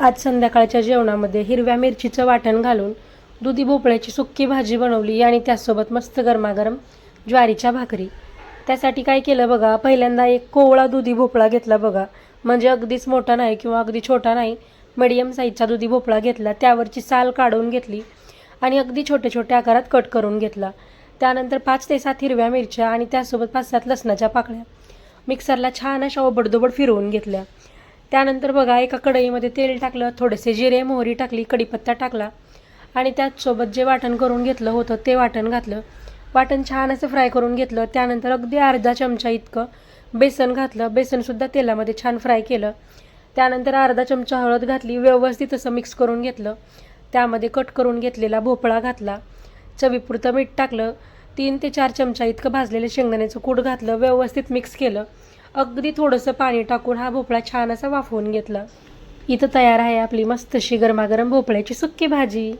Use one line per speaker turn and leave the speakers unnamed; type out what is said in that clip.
आज संध्याकाळच्या जेवणामध्ये हिरव्या मिरचीचं वाटण घालून दुधी भोपळ्याची सुक्की भाजी बनवली आणि त्यासोबत मस्त गरमागरम ज्वारीच्या भाकरी. त्यासाठी काय केलं बघा पहिल्यांदा एक कोवळा दुधी भोपळा घेतला बघा. म्हणजे अगदीच मोठा नाही किंवा अगदी छोटा नाही मिडियम साईजचा दुधी भोपळा घेतला त्यावरची साल काढून घेतली आणि अगदी छोट्या छोट्या आकारात कट करून घेतला. त्यानंतर पाच ते सात हिरव्या मिरच्या आणि त्यासोबत पाच सात लसणाच्या पाकळ्या मिक्सरला छान अशा ओबडदोबड फिरवून घेतल्या. त्यानंतर बघा एका कढईमध्ये तेल टाकलं थोडेसे जिरे मोहरी टाकली कढीपत्ता टाकला. आणि त्याचसोबत जे वाटण करून घेतलं होतं ते वाटण घातलं. वाटण छान असं फ्राय करून घेतलं. त्यानंतर अगदी अर्धा चमचा इतकं बेसन घातलं. बेसनसुद्धा तेलामध्ये छान फ्राय केलं. त्यानंतर अर्धा चमचा हळद घातली व्यवस्थित असं मिक्स करून घेतलं. त्यामध्ये कट करून घेतलेला भोपळा घातला. चवीपुरतं मीठ टाकलं. तीन ते चार चमचा इतकं भाजलेलं शेंगदाण्याचं कूट घातलं व्यवस्थित मिक्स केलं. अगदी थोडंसं पाणी टाकून हा भोपळा छान असा वाफवून घेतला. इथं तयार आहे आपली मस्त अशी गरमागरम भोपळ्याची सुक्की भाजी.